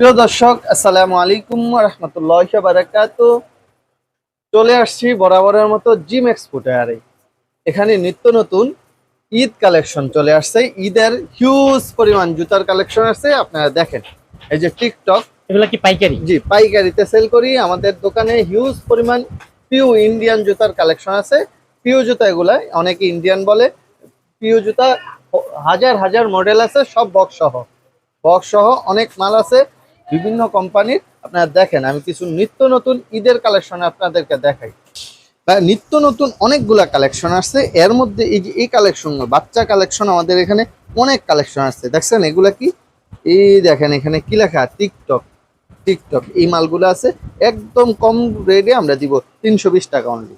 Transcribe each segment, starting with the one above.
প্রিয় দর্শক আসসালামু আলাইকুম রহমতুল্লাহ বারাকাত। চলে আসছি বরাবরের মতো জিম এক্সপোর্টারে এখানে নিত্য নতুন ঈদ কালেকশন চলে আসছে। ঈদের হিউজ পরিমাণ জুতার কালেকশন আছে আপনারা দেখেন। এই যে টিকটক। এগুলা কি পাইকারি? জি পাইকারিতে সেল করি। আমাদের দোকানে হিউজ পরিমাণ পিউ ইন্ডিয়ান জুতার কালেকশন আছে। পিউ জুতা এগুলা অনেকে ইন্ডিয়ান বলে। পিউ জুতা হাজার হাজার মডেল আছে সব বক্স সহ। বক্স সহ অনেক মাল আছে। বিভিন্ন কোম্পানির আপনারা দেখেন আমি কিছু নিত্য নতুন ঈদের কালেকশন আপনাদেরকে দেখাই। নিত্য নতুন অনেকগুলা কালেকশন আসছে। এর মধ্যে এই যে এই কালেকশন বাচ্চা কালেকশন আমাদের এখানে অনেক কালেকশন আসছে। দেখছেন এগুলা কি? এই দেখেন এখানে কি লেখা? টিকটক টিকটক এই মালগুলো আছে। একদম কম রেটে আমরা দিব তিনশো বিশ টাকা অনলি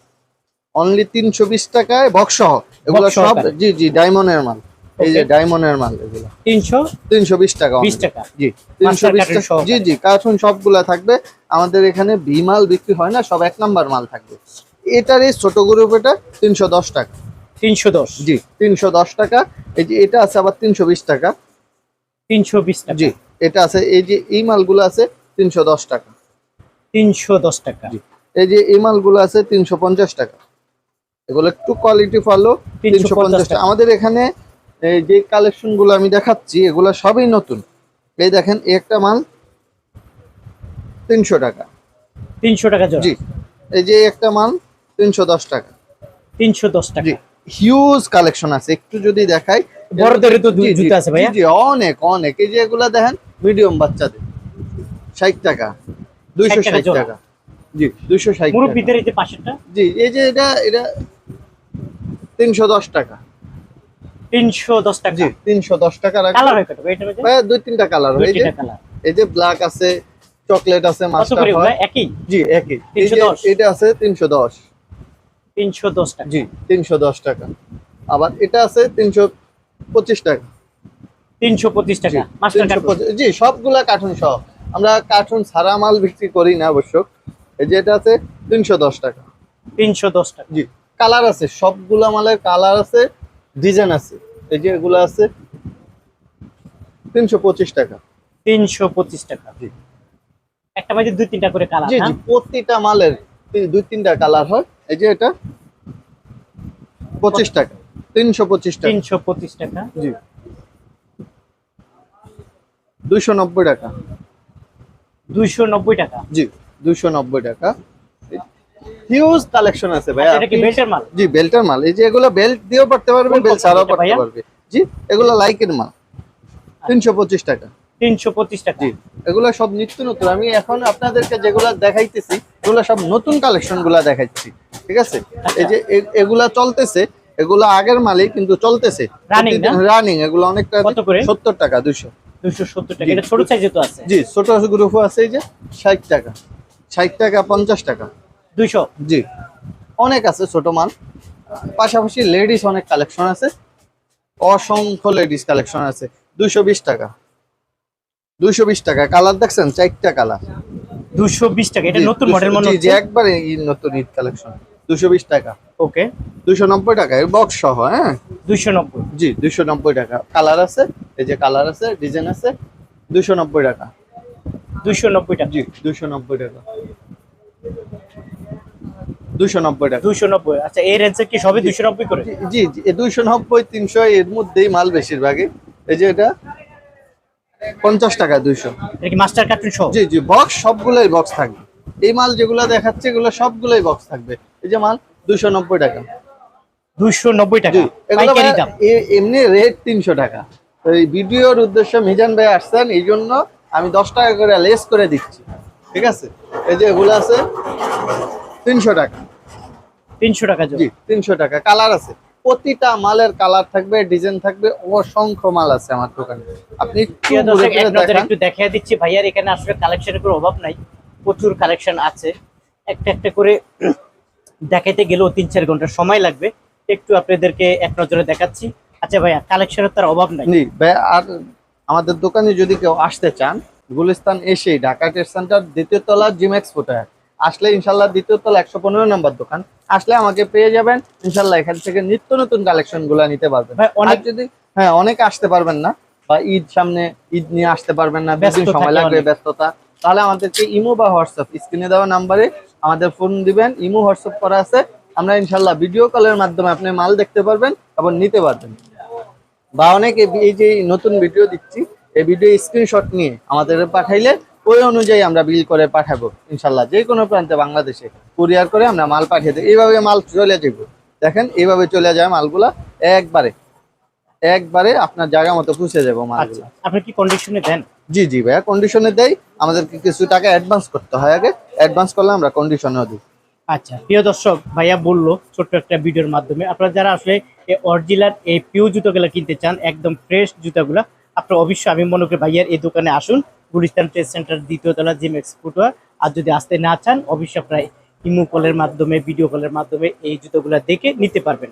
অনলি তিনশো বিশ টাকায় বক্সহ সহ এগুলো সব। জি জি ডায়মন্ডের মাল। এই যে ডায়মন্ডের মাল এগুলো। তিনশো? তিনশো বিশ টাকা বিশ only। টাকা। জি তিনশো Master বিশ carton টাকা। সহকারে। জি জি কার্টুন সবগুলা থাকবে। আমাদের এখানে ভি মাল বিক্রি হয় না সব এক নাম্বার মাল থাকবে। এটার এই ছোট গ্রুপ এটা তিনশো দশ টাকা। তিনশো দশ। জি তিনশো দশ টাকা। এই যে এটা আছে আবার তিনশো বিশ টাকা। তিনশো বিশ টাকা। জি এটা আছে। এই যে এই মালগুলো আছে তিনশো দশ টাকা। তিনশো দশ টাকা। জি। এই যে এই মালগুলো আছে তিনশো পঞ্চাশ টাকা। এগুলো একটু কোয়ালিটি ভালো তিনশো পঞ্চাশ টাকা। টাকা। আমাদের এখানে এই যে কালেকশনগুলো আমি দেখাচ্ছি এগুলো সবই নতুন। এই দেখেন এই একটা মাল তিনশো টাকা। তিনশো টাকা জি এই যে একটা মাল তিনশো দশ টাকা। তিনশো দশ টাকা। হিউজ কালেকশন আছে। একটু যদি দেখাই বড়দেরও তো জুতো আছে ভাইয়া? জি, অনেক অনেক। এই যে এগুলা দেখেন মিডিয়াম বাচ্চাদের। ষাট টাকা দুইশো 60 টাকা ষাট জোড়া। টাকা। জি দুইশো ষাট টাকা। মুরব্বীদের এই যে পাশেরটা জি এই যে এটা এটা তিনশো দশ টাকা। তিনশো দশ টাকা। জি তিনশো দশ টাকা কালার হয় কত ভাই? ভাইয়া দুই তিনটা কালার এই যে এই যে ব্ল্যাক আছে চকলেট আছে মাস্টার হয়। একই? জি একই। 310 এটা আছে টাকা। জি তিনশো দশ টাকা। আবার এটা আছে তিনশো পঁচিশ টাকা। তিনশো পঁচিশ টাকা। মাস্টার 325 জি সবগুলা কার্টুন সহ। আমরা কার্টুন ছাড়া মাল বিক্রি করি না অবশ্য। এই যে এটা আছে তিনশো দশ টাকা। তিনশো দশ টাকা। জি কালার আছে। সবগুলা মালের কালার আছে। ডিজাইন আছে। এই যে এগুলো আছে তিনশো পঁচিশ টাকা। তিনশো পঁচিশ টাকা। জি। একটা মাঝে দুই তিনটা করে কালার জি জি প্রতিটা মালের দুই তিনটা কালার হয়। এই যে এটা পঁচিশ টাকা তিনশো পঁচিশ টাকা। তিনশো পঁচিশ টাকা। জি। দুইশো নব্বই টাকা। দুইশো নব্বই টাকা। জি দুইশো নব্বই টাকা। হিউজ কালেকশন আছে ভাই আচ্ছা, এটা কি বেল্টের মাল? জি বেল্টের মাল। এই যে এগুলো বেল্ট দিয়েও পড়তে পারবে বেল্ট ছাড়াও পড়তে পারবে। জি এগুলো লাইকের মাল। তিনশো পঁচিশ টাকা। তিনশো পঁচিশ টাকা। জি এগুলো সব নিত্য নতুন। আমি এখন আপনাদেরকে যেগুলো দেখাইতেছি এগুলো সব নতুন কালেকশনগুলা দেখাচ্ছি ঠিক আছে? এই যে এগুলা চলতেছে এগুলো আগের মালই কিন্তু চলতেছে। রানিং এগুলো অনেকটা? সত্তর টাকা এটা ছোট সাইজে তো আছে। জি ছোট গ্রুপও আছে এই যে ষাট টাকা। ষাট টাকা পঞ্চাশ টাকা। দুইশো? জি। অনেক আছে ছোট মাল। পাশাপাশি লেডিস অনেক কালেকশন আছে। অসংখ্য লেডিস কালেকশন আছে। দুইশো বিশ টাকা। দুইশো বিশ টাকা। কালার দেখছেন? চারটা কালার দুশো বিশ টাকা। এটা নতুন মডেল মনে জি হচ্ছে? একবারে নতুন ঈদ কালেকশন দুশো বিশ টাকা। ওকে। দুশো নব্বই টাকা। এর বক্স সহ হ্যাঁ? দুইশো নব্বই। জি দুশো নব্বই টাকা। কালার আছে এই যে কালার আছে ডিজাইন আছে দুশো নব্বই টাকা। দুইশো নব্বই টাকা। জি দুশো নব্বই টাকা। দুশো নব্বই টাকা দুইশো নব্বই। আচ্ছা এই কি সবই দুইশো নব্বই করে? জি এর মধ্যেই মাল বেশিরভাগই। এই যে এটা পঞ্চাশ টাকা দুইশো। এটা কি মাস্টার কার্টুন সহ? জি জি বক্স সবগুলোই বক্স থাকবে। এই মাল যেগুলো দেখাচ্ছে এগুলো সবগুলোই বক্স থাকবে। এই যে মাল দুইশো নব্বই টাকা। দুইশো নব্বই টাকা। পাইকারি দাম। এমনি রেট তিনশো টাকা। তো এই ভিডিওর উদ্দেশ্যে মিজান ভাই আসছেন এই জন্য আমি দশ টাকা করে লেস করে দিচ্ছি। ঠিক আছে? এই যে এগুলো আছে তিনশো টাকা। তিনশো টাকা জি তিনশো টাকা। কালার আছে। প্রতিটা মালের কালার থাকবে ডিজাইন থাকবে অসংখ্য মাল আছে আমার দোকানে। আপনি একটু দেখিয়ে দিচ্ছি ভাইয়ার এখানে আসলে কালেকশনের কোনো অভাব নাই। প্রচুর কালেকশন আছে। একটা একটা করে দেখাইতে গেলেও তিন চার ঘণ্টা সময় লাগবে। একটু আপনাদেরকে এক নজরে দেখাচ্ছি। আচ্ছা ভাইয়া কালেকশনের তার অভাব নাই। আর আমাদের দোকানে যদি কেউ আসতে চান গুলিস্তান এসেই ঢাকা ট্রেড সেন্টার দ্বিতীয় তলা জিম এক্সপোর্টার আসলে ইনশাল্লাহ দ্বিতীয় তলা একশো পনেরো নম্বর দোকান। আসলে আমাকে পেয়ে যাবেন। ইনশাল্লাহ এখান থেকে নিত্য নতুন কালেকশনগুলা নিতে পারবেন। অনেক- যদি হ্যাঁ অনেকে আসতে পারবেন না বা ঈদ সামনে ঈদ নিয়ে আসতে পারবেন না ব্যস্ত সময় লাগবে। ব্যস্ততা। তাহলে আমাদেরকে ইমো বা হোয়াটসঅ্যাপ স্ক্রিনে দেওয়া নাম্বারে আমাদের ফোন দিবেন ইমো হোয়াটসঅ্যাপ করা আছে। আমরা ইনশাল্লাহ ভিডিও কলের মাধ্যমে আপনি মাল দেখতে পারবেন এবং নিতে পারবেন। বা অনেকে এই যে নতুন ভিডিও দিচ্ছি এই ভিডিও স্ক্রিনশট নিয়ে আমাদের পাঠাইলে ওই অনুযায়ী আমরা বিল করে পাঠাবো ইনশাল্লাহ। যে কোনো প্রান্তে বাংলাদেশে কুরিয়ার করে আমরা মাল পাঠিয়ে দিই এইভাবে মাল চলে যাব। দেখেন এইভাবে চলে যায় মালগুলা একবারে একবারে আপনার জায়গা মতো পৌঁছে যাব আচ্ছা মালগুলা আপনি কি কন্ডিশনে দেন? জি জি ভাইয়া কন্ডিশনে দেয় আমাদেরকে কিছু টাকা অ্যাডভান্স করতে হয় আগে। অ্যাডভান্স করলে আমরা কন্ডিশনেও দিই। আচ্ছা প্রিয় দর্শক ভাইয়া বলল ছোট্ট একটা ভিডিওর মাধ্যমে আপনারা যারা আসলে এই অরিজিনাল এই পিউ জুতোগুলো কিনতে চান একদম ফ্রেশ জুতাগুলো আপনারা অবশ্যই আমি মনে করি ভাইয়ার এই দোকানে আসুন। গুলিস্তান ট্রেড সেন্টার দ্বিতীয় তলা জিম এক্সপোর্টার আর যদি আসতে না চান, অবশ্যই আপনারা ইমো কলের মাধ্যমে ভিডিও কলের মাধ্যমে এই জুতোগুলো দেখে নিতে পারবেন।